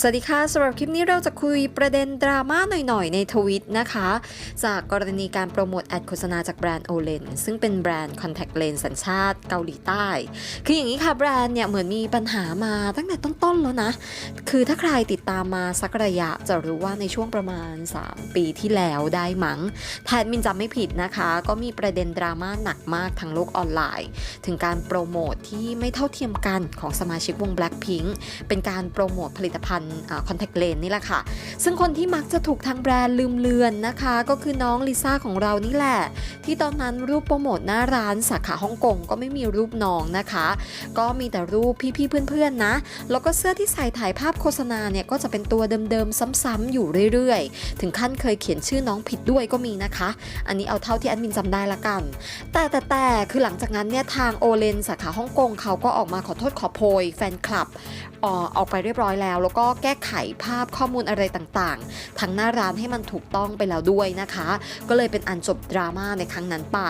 สวัสดีค่ะสำหรับคลิปนี้เราจะคุยประเด็นดราม่าหน่อยๆ ในทวิตนะคะ จากกรณีการโปรโมทแอดโฆษณาจากแบรนด์โอเลนซึ่งเป็นแบรนด์คอนแทคเลนส์สัญชาติเกาหลีใต้ คืออย่างนี้ค่ะแบรนด์เนี่ยเหมือนมีปัญหามาตั้งแต่ต้นๆแล้วนะ คือถ้าใครติดตามมาสักระยะจะรู้ว่าในช่วงประมาณ 3 ปีที่แล้วได้มั้งแทนมินจำไม่ผิดนะคะ ก็มีประเด็นดราม่าหนักมากทางโลกออนไลน์ ถึงการโปรโมทที่ไม่เท่าเทียมกันของสมาชิกวง Blackpink เป็นการโปรโมทผลิตภัณฑ์คอนแทคเลนนี่แหละค่ะ ซึ่งคนที่มักจะถูกทางแบรนด์ลืมเลือนนะคะ ก็คือน้องลิซ่าของเรานี่แหละ ที่ตอนนั้นรูปโปรโมทหน้าร้านสาขาฮ่องกงก็ไม่มีรูปน้องนะคะ ก็มีแต่รูปพี่ๆเพื่อนๆนะ แล้วก็เสื้อที่ใส่ถ่ายภาพโฆษณาเนี่ยก็จะเป็นตัวเดิมๆซ้ำๆอยู่เรื่อยๆ ถึงขั้นเคยเขียนชื่อน้องผิดด้วยก็มีนะคะ อันนี้เอาเท่าที่แอดมินจำได้ละกัน แต่แต่แต่คือหลังจากนั้นเนี่ยทางโอเลนสาขาฮ่องกงเขาก็ออกมาขอโทษขอโพยแฟนคลับออออกไปเรียบร้อยแล้ว แล้วก็แก้ไขภาพข้อมูลอะไรต่างๆ ทั้งหน้าร้านให้มันถูกต้องไปแล้วด้วยนะคะ ก็เลยเป็นอันจบดราม่าในครั้งนั้นไป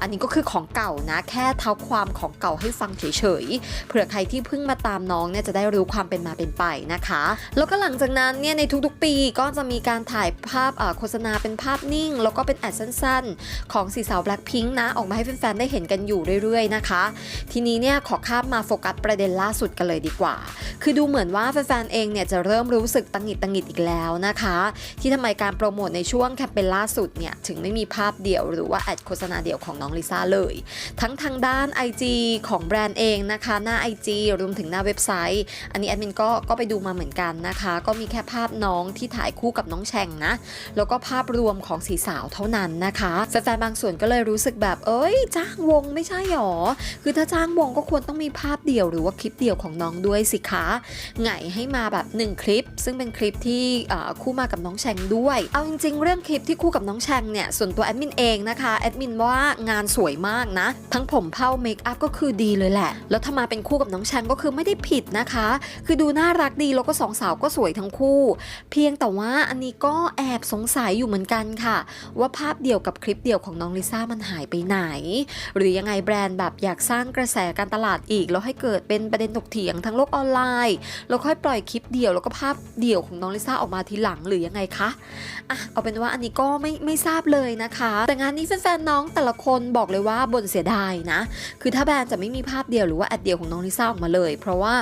อันนี้ก็คือของเก่านะ แค่เท้าความของเก่าให้ฟังเฉยๆ เผื่อใครที่เพิ่งมาตามน้องเนี่ยจะได้รู้ความเป็นมาเป็นไปนะคะ แล้วก็หลังจากนั้นเนี่ยในทุกๆปีก็จะมีการถ่ายภาพโฆษณาเป็นภาพนิ่ง แล้วก็เป็นแอดสั้นๆ ของสีสาว Blackpink นะ ออกมาให้แฟนๆได้เห็นกันอยู่เรื่อยๆนะคะ ทีนี้เนี่ยขอข้ามมาโฟกัสประเด็นล่าสุดกันเลยดีกว่า คือดูเหมือนว่าแฟนๆเองเนี่ยจะเริ่มรู้สึกตังหิดตังหิดอีกแล้วนะคะ ที่ทำไมการโปรโมทในช่วงแคมเปญล่าสุดเนี่ยถึงไม่มีภาพเดี่ยวหรือว่าแอดโฆษณาเดี่ยวของน้องลิซ่าเลย ทั้งทางด้าน IG ของแบรนด์เองนะคะ หน้า IG รวมถึงหน้าเว็บไซต์ อันนี้แอดมินก็ก็ไปดูมาเหมือนกันนะคะ ก็มีแค่ภาพน้องที่ถ่ายคู่กับน้องแชงนะ แล้วก็ภาพรวมของสีสาวเท่านั้นนะคะแฟนๆบางส่วนก็เลยรู้สึกแบบเอ้ย จ้างวงไม่ใช่หรอ คือถ้าจ้างวงก็ควรต้องมีภาพเดี่ยวหรือว่าคลิปเดี่ยวของน้องด้วยสิคะไงให้มาแบบ1 คลิป ซึ่งเป็นคลิปที่คู่มากับน้องแชงด้วย เอาจริงๆ เรื่องคลิปที่คู่กับน้องแชงเนี่ยส่วนตัวแอดมินเองนะคะแอดมินว่างานสวยมากนะ ทั้งผมเผ้าเมคอัพก็คือดีเลยแหละ แล้วถ้ามาเป็นคู่กับน้องแชงก็คือไม่ได้ผิดนะคะ คือดูน่ารักดีแล้วก็สองสาวก็สวยทั้งคู่ เพียงแต่ว่าอันนี้ก็แอบสงสัยอยู่เหมือนกันค่ะ ว่าภาพเดี่ยวกับคลิปเดี่ยวของน้องลิซ่ามันหายไปไหน หรือยังไงแบรนด์แบบอยากสร้างกระแสการตลาดอีก แล้วให้เกิดเป็นประเด็นถกเถียงทั้งโลกออนไลน์ แล้วค่อยปล่อยคลิปเดี่ยวแล้วก็ภาพเดี่ยวของน้องลิซ่าออกมาทีหลังหรือยังไงคะอะเอาเป็นว่าอันนี้ก็ไม่ไม่ทราบเลยนะคะ แต่งานนี้แฟนๆน้องแต่ละคนบอกเลยว่าบ่นเสียดายนะ คือถ้าแบรนด์จะไม่มีภาพเดียวหรือว่าแอดเดียวของน้องลิซ่าออกมาเลย เพราะว่า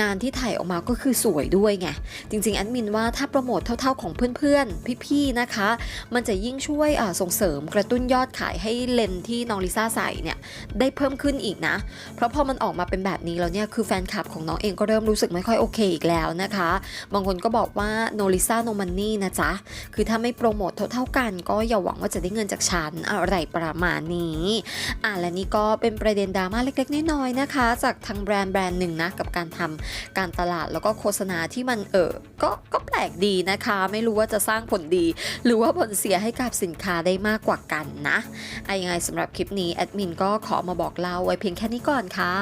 งานที่ถ่ายออกมาก็คือสวยด้วยไง จริงๆแอดมินว่าถ้าโปรโมทเท่าๆของเพื่อนๆ พี่ๆนะคะ มันจะยิ่งช่วยส่งเสริมกระตุ้นยอดขายให้เลนที่น้องลิซ่าใส่เนี่ยได้เพิ่มขึ้นอีกนะ เพราะพอมันออกมาเป็นแบบนี้แล้วเนี่ยคือแฟนคลับของน้องเองก็เริ่มรู้สึกไม่ค่อยโอเคอีกแล้วนะคะบางคนก็บอกว่าโนลิซ่าโนมันนี่นะจ๊ะ คือถ้าไม่โปรโมทเท่าๆกัน ก็อย่าหวังว่าจะได้เงินจากฉันอะไรประมาณนี้อะและนี่ก็เป็นประเด็นดราม่าเล็กๆน้อยๆนะคะ จากทางแบรนด์แบรนด์หนึ่งนะกับการทำการตลาดแล้วก็โฆษณาที่มันเออก็ก็แปลกดีนะคะ ไม่รู้ว่าจะสร้างผลดี หรือว่าผลเสียให้กับสินค้าได้มากกว่ากันนะไอะยังไงสำหรับคลิปนี้แอดมินก็ขอมาบอกเล่าไว้เพียงแค่นี้ก่อนค่ะ